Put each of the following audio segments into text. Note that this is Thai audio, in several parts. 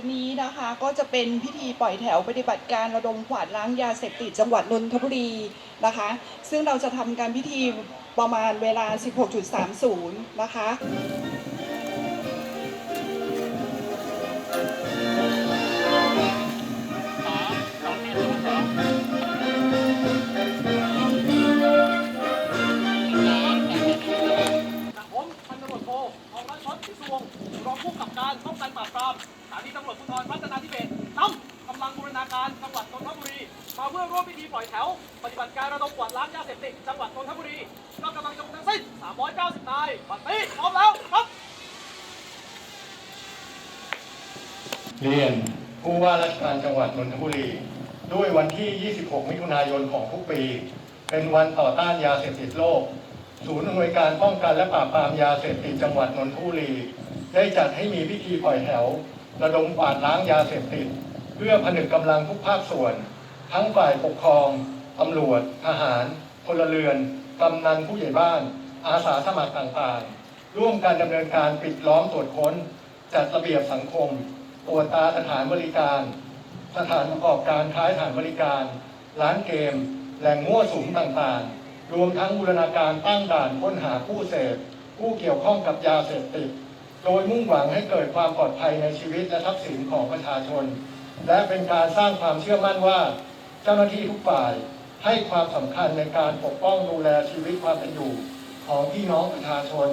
วันนี้นะคะก็จะเป็นพิธีปล่อยแถวปฏิบัติการระดมขวาดล้างยาเสพติดจังหวัดนนทบุรีนะคะ ซึ่งเราจะทำการพิธีประมาณเวลา 16.30 นะคะ เรียนผู้ว่าราชการจังหวัดนนทบุรี ด้วยวันที่ 26 มิถุนายนของทุกปี เป็นวันต่อต้านยาเสพติดโลก ศูนย์อำนวยการป้องกันและปราบปรามยาเสพติดจังหวัดนนทบุรี ได้จัดให้มีพิธีปล่อยแถว ระดมกวาดล้างยาเสพติด เพื่อผนึกกำลังทุกภาคส่วน ทั้งฝ่ายปกครองตำรวจ ทหารพลเรือนกำนันผู้ใหญ่บ้าน อาสาสมัครต่างๆ ร่วมกันดำเนินการปิดล้อมตรวจค้น จัดระเบียบสังคม ตรวจตาสถานบริการ สถานประกอบการค้ายสถานบริการ ร้านเกม แหล่งมั่วสุมต่างๆ รวมทั้งบูรณาการตั้งด่านค้นหาผู้เสพ ผู้เกี่ยวข้องกับยาเสพติด โดยมุ่งหวังให้เกิดความปลอดภัยในชีวิตและทรัพย์สินของประชาชน และเป็นการสร้างความเชื่อมั่นว่า เจ้าหน้าที่ทุกฝ่ายให้ความสำคัญในการปกป้องดูแลชีวิตความเป็นอยู่ ของพี่น้องประชาชน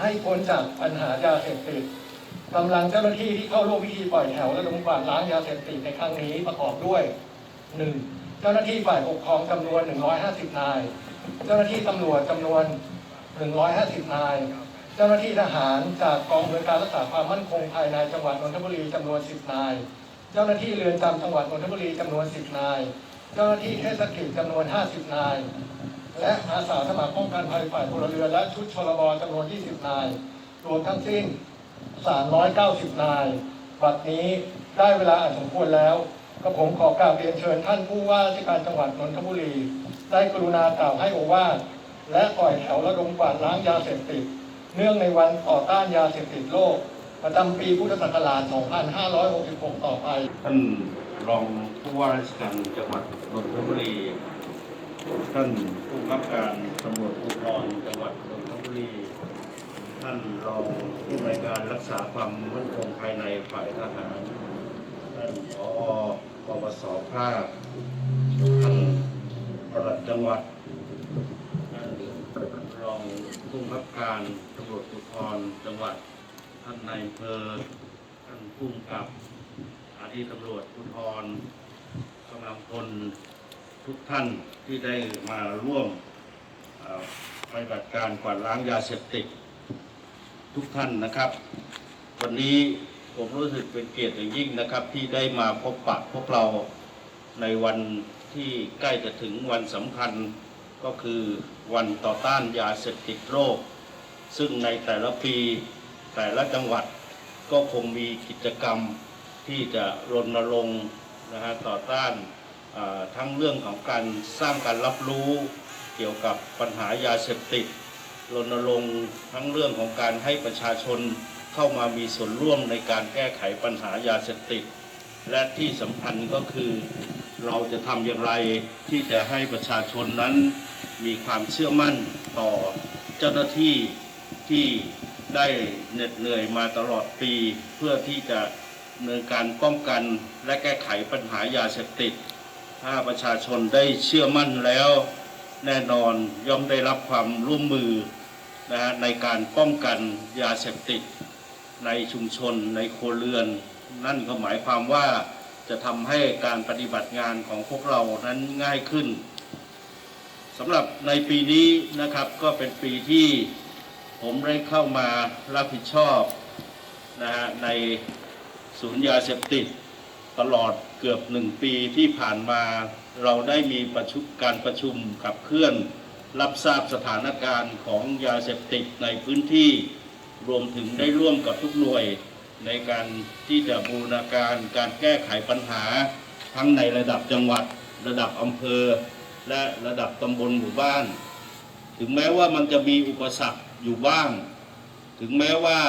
ให้พ้นจากปัญหายาเสพติด กำลังเจ้าหน้าที่ที่เข้าร่วมพิธีปล่อยแถวและลงกวาดล้างยาเสพติดในครั้งนี้ประกอบด้วย 1. เจ้าหน้าที่ฝ่ายปกครองจำนวน 150 นาย เจ้าหน้าที่ตำรวจจำนวน 150 นาย เจ้าหน้าที่ทหารจากกองอำนวยการรักษาความมั่นคงภายในจังหวัดนนทบุรีจำนวน 10 นาย เจ้าหน้าที่เรือนจำจังหวัดนนทบุรีจำนวน 10 นาย เจ้าหน้าที่เทศกิจจำนวน 50 นาย และอาสาสมัครป้องกันภัยฝ่ายพลเรือนและชุดชลบจำนวน 20 นาย รวมทั้งสิ้น 390 นาย บัดนี้ได้เวลาอันสมควรแล้วก็ผมขอกราบเรียนเชิญท่านผู้ว่าราชการจังหวัดนนทบุรี ได้กรุณากล่าวให้โอวาทและปล่อยแถวระดมกวาดล้างยาเสพติด เนื่องในวันต่อต้านยาเสพติดโลก ประจำปีพุทธศักราช 2566 ต่อไป ท่านรองผู้ว่าราชการจังหวัดนนทบุรี ท่านผู้กำกับการตำรวจภูธรจังหวัดนนทบุรี ท่านรองผู้อำนวยการรักษาความมั่นคงภายในฝ่ายทหาร ท่านผอปวสภาค ท่านปลัดจังหวัด ท่านรองผู้กำกับการตำรวจภูธรจังหวัด ท่านนายอำเภอ ท่านผู้กำกับสถานีตำรวจภูธรกำลังพลทุกท่านที่ได้มาร่วมปฏิบัติการกวาดล้างยาเสพติด ทุกท่านนะครับ วันนี้ผมรู้สึกเป็นเกียรติอย่างยิ่งนะครับ ที่ได้มาพบปะพวกเราในวันที่ใกล้จะถึงวันสำคัญก็คือวันต่อต้านยาเสพติดโรค ซึ่งในแต่ละปีแต่ละจังหวัดก็คงมีกิจกรรมที่จะรณรงค์นะฮะต่อต้านทั้งเรื่องของการสร้างการรับรู้เกี่ยวกับปัญหายาเสพติด รณรงค์ทั้งเรื่องของการให้ประชาชนเข้ามามีส่วนร่วมในการแก้ไขปัญหายาเสพติด และที่สำคัญก็คือเราจะทำอย่างไรที่จะให้ประชาชนนั้นมีความเชื่อมั่นต่อเจ้าหน้าที่ที่ได้เหน็ดเหนื่อยมาตลอดปี เพื่อที่จะเนินการป้องกันและแก้ไขปัญหายาเสพติด ถ้าประชาชนได้เชื่อมั่นแล้ว แน่นอนย่อมได้รับความร่วมมือ นะฮะในการป้องกันยาเสพติดในชุมชนในครัวเรือน นั่นก็หมายความว่าจะทำให้การปฏิบัติงานของพวกเรานั้นง่ายขึ้นสำหรับในปีนี้นะครับก็เป็นปีที่ผมได้เข้ามารับผิดชอบนะฮะในศูนย์ยาเสพติดตลอดเกือบหนึ่งปีที่ผ่านมาเราได้มีประชุมการประชุมขับเคลื่อน รับทราบสถานการณ์ของยาเสพติดในพื้นที่ รวมถึงได้ร่วมกับทุกหน่วยในการที่จะบูรณาการการแก้ไขปัญหา ทั้งในระดับจังหวัด ระดับอำเภอ และระดับตำบลหมู่บ้าน ถึงแม้ว่ามันจะมีอุปสรรคอยู่บ้าง ถึงแม้ว่า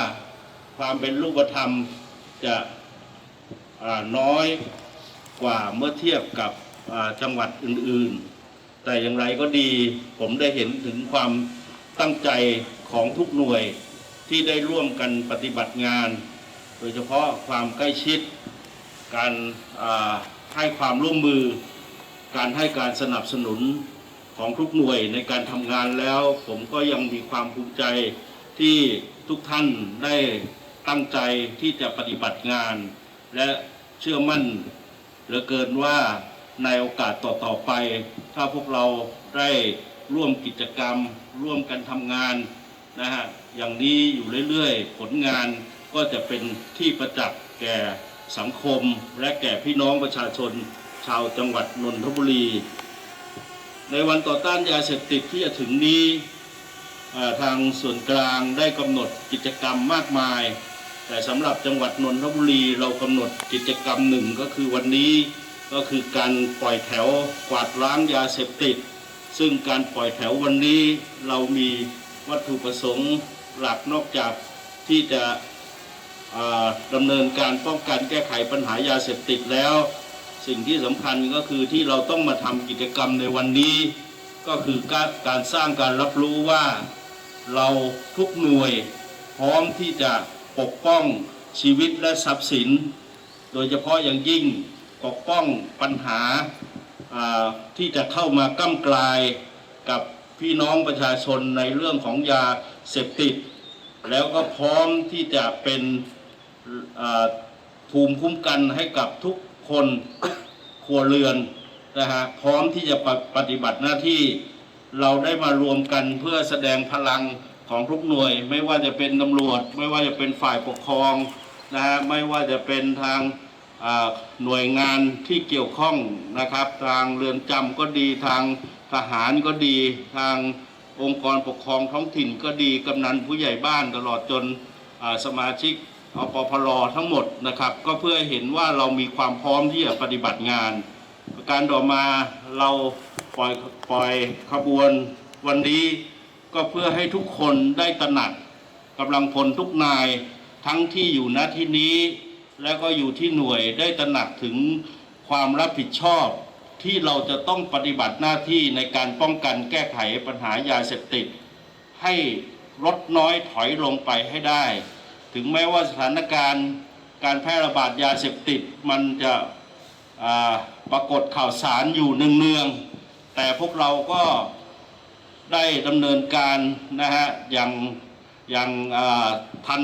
ความเป็นรูปธรรมจะน้อยกว่าเมื่อเทียบกับจังหวัดอื่นๆ แต่อย่างไรก็ดีผมได้เห็นถึงความตั้งใจของทุกหน่วยที่ได้ร่วมกันปฏิบัติงาน โดยเฉพาะความใกล้ชิด การให้ความร่วมมือ การให้การสนับสนุนของทุกหน่วยในการทำงานแล้ว ผมก็ยังมีความภูมิใจที่ทุกท่านได้ตั้งใจที่จะปฏิบัติงาน และเชื่อมั่นเหลือเกินว่า ในโอกาสต่อๆไป ถ้าพวกเราได้ร่วมกิจกรรม ร่วมกันทำงานนะฮะอย่างนี้อยู่เรื่อยๆ ผลงานก็จะเป็นที่ประจักษ์แก่สังคมและแก่พี่น้องประชาชน ชาวจังหวัดนนทบุรี ในวันต่อต้านยาเสพติดที่จะถึงนี้ทางส่วนกลางได้กำหนดกิจกรรมมากมาย แต่สำหรับจังหวัดนนทบุรีเรากำหนดกิจกรรมหนึ่งก็คือวันนี้ ก็คือการปล่อยแถวกวาดล้างยาเสพติด ซึ่งการปล่อยแถววันนี้เรามีวัตถุประสงค์หลักนอกจากที่จะดำเนินการป้องกันแก้ไขปัญหายาเสพติดแล้ว สิ่งที่สำคัญก็คือที่เราต้องมาทำกิจกรรมในวันนี้ ก็คือการการสร้างการรับรู้ว่าเราทุกหน่วยพร้อมที่จะปกป้องชีวิตและทรัพย์สิน โดยเฉพาะอย่างยิ่ง ปกป้องปัญหาที่จะเข้ามาก้ำกลายกับพี่น้องประชาชนในเรื่องของยาเสพติด แล้วก็พร้อมที่จะเป็นภูมิคุ้มกันให้กับทุกคนครัวเรือนนะฮะพร้อมที่จะปฏิปฏิบัติหน้าที่เราได้มารวมกันเพื่อแสดงพลังของทุกหน่วย ไม่ว่าจะเป็นตำรวจ ไม่ว่าจะเป็นฝ่ายปกครองนะฮะไม่ว่าจะเป็นทาง หน่วยงานที่เกี่ยวข้องนะครับ ทางเรือนจำก็ดีทางทหารก็ดี ทางองค์กรปกครองท้องถิ่นก็ดีกำนันผู้ใหญ่บ้านตลอดจนสมาชิกอปพลทั้งหมดนะครับ ก็เพื่อเห็นว่าเรามีความพร้อมที่จะปฏิบัติงาน การต่อมาเราปล่อยปล่อยขบวนวันนี้ก็เพื่อให้ทุกคนได้ตระหนักกำลังพลทุกนายทั้งที่อยู่ณที่นี้ และก็อยู่ที่หน่วยได้ตระหนักถึงความรับผิดชอบที่เราจะต้องปฏิบัติหน้าที่ในการป้องกันแก้ไขปัญหายาเสพติด ให้ลดน้อยถอยลงไปให้ได้ ถึงแม้ว่าสถานการณ์การแพร่ระบาดยาเสพติดมันจะปรากฏข่าวสารอยู่เนืองๆแต่พวกเราก็ได้ดำเนินการนะฮะอย่างอย่างทัน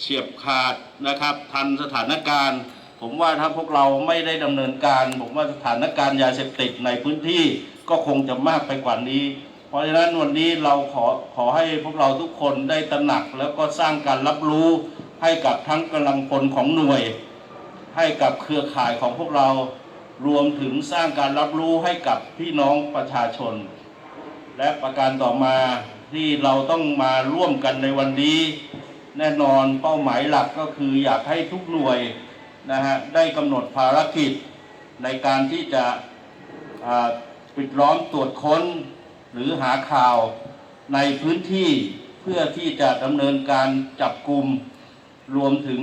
เฉียบขาดนะครับ ทันสถานการณ์ ผมว่าถ้าพวกเราไม่ได้ดำเนินการ ผมว่าสถานการณ์ยาเสพติดในพื้นที่ก็คงจะมากไปกว่านี้ เพราะฉะนั้นวันนี้เราขอขอให้พวกเราทุกคนได้ตระหนัก แล้วก็สร้างการรับรู้ให้กับทั้งกำลังพลของหน่วย ให้กับเครือข่ายของพวกเรารวมถึงสร้างการรับรู้ให้กับพี่น้องประชาชน และประการต่อมาที่เราต้องมาร่วมกันในวันนี้ แน่นอนเป้าหมายหลักก็คืออยากให้ทุกหน่วยนะฮะได้กำหนดภารกิจในการที่จะปิดล้อมตรวจค้น หรือหาข่าวในพื้นที่เพื่อที่จะดำเนินการจับกลุ่มรวมถึง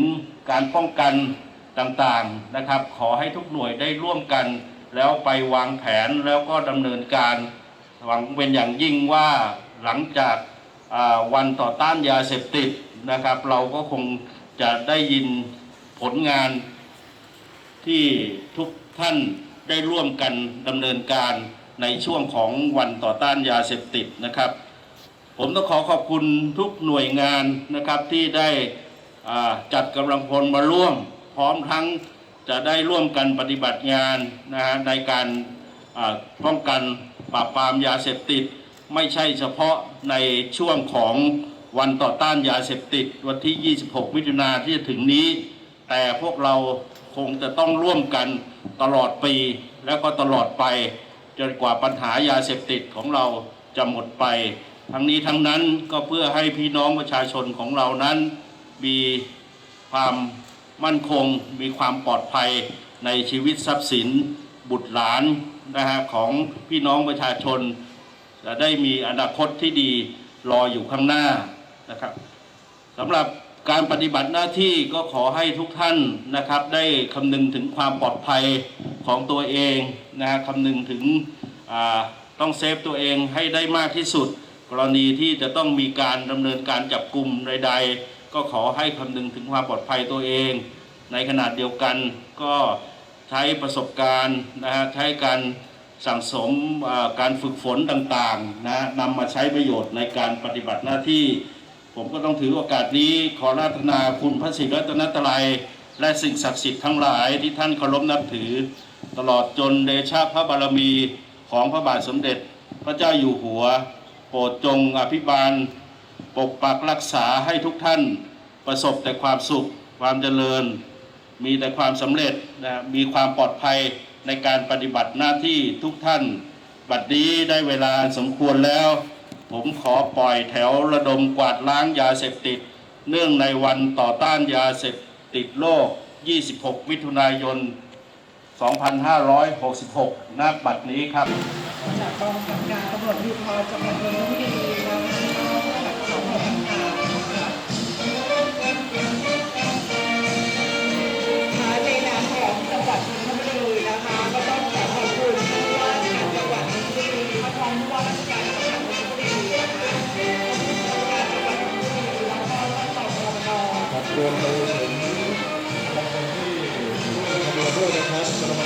การป้องกันต่างๆนะครับ ขอให้ทุกหน่วยได้ร่วมกัน แล้วไปวางแผนแล้วก็ดำเนินการหวังเป็นอย่างยิ่งว่าหลังจากวันต่อต้านยาเสพติด นะครับ เราก็คงจะได้ยินผลงานที่ทุกท่านได้ร่วมกันดำเนินการในช่วงของวันต่อต้านยาเสพติดนะครับ ผมต้องขอขอบคุณทุกหน่วยงานนะครับที่ได้จัดกำลังพลมาร่วม พร้อมทั้งจะได้ร่วมกันปฏิบัติงานนะฮะในการป้องกันปราบปรามยาเสพติด ไม่ใช่เฉพาะในช่วงของ วันต่อต้านยาเสพติดวันที่ 26 มิถุนาที่จะถึงนี้ แต่พวกเราคงจะต้องร่วมกันตลอดปี แล้วก็ตลอดไป จนกว่าปัญหายาเสพติดของเราจะหมดไป ทั้งนี้ทั้งนั้นก็เพื่อให้พี่น้องประชาชนของเรานั้น มีความมั่นคง มีความปลอดภัยในชีวิตทรัพย์สินบุตรหลานนะฮะของพี่น้องประชาชน จะได้มีอนาคตที่ดีรออยู่ข้างหน้า นะครับสำหรับการปฏิบัติหน้าที่ก็ขอให้ทุกท่านนะครับ ได้คำนึงถึงความปลอดภัยของตัวเองนะฮะคำนึงถึงต้องเซฟตัวเองให้ได้มากที่สุด กรณีที่จะต้องมีการดำเนินการจับกลุ่มใด ๆ ก็ขอให้คำนึงถึงความปลอดภัยตัวเอง ในขณะเดียวกันก็ใช้ประสบการณ์นะฮะใช้การสั่งสมการฝึกฝนต่างๆนะนำมาใช้ประโยชน์ในการปฏิบัติหน้าที่ ผมก็ต้องถือโอกาสนี้ขอราธนาคุณพระศรีรัตนตรัย และสิ่งศักดิ์สิทธิ์ทั้งหลายที่ท่านเคารพนับถือ ตลอดจนเดชะพระบารมีของพระบาทสมเด็จ พระเจ้าอยู่หัว โปรดจงอภิบาล ปกปักรักษาให้ทุกท่านประสบแต่ความสุขความเจริญ มีแต่ความสำเร็จนะมีความปลอดภัยในการปฏิบัติหน้าที่ทุกท่าน บัดนี้ได้เวลาสมควรแล้ว ผมขอปล่อยแถวระดมกวาดล้างยาเสพติด เนื่องในวันต่อต้านยาเสพติดโลก 26 มิถุนายน 2566 ณ บัดนี้ครับ จากกองกำกับการตำรวจภูธรจังหวัดนนทบุรีนะคะก็จากสอง บรรเทาสาธารณภัยจังห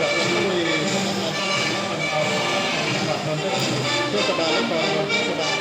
วัดนนทบุรีเทศบาลนครนนท์เทศบาล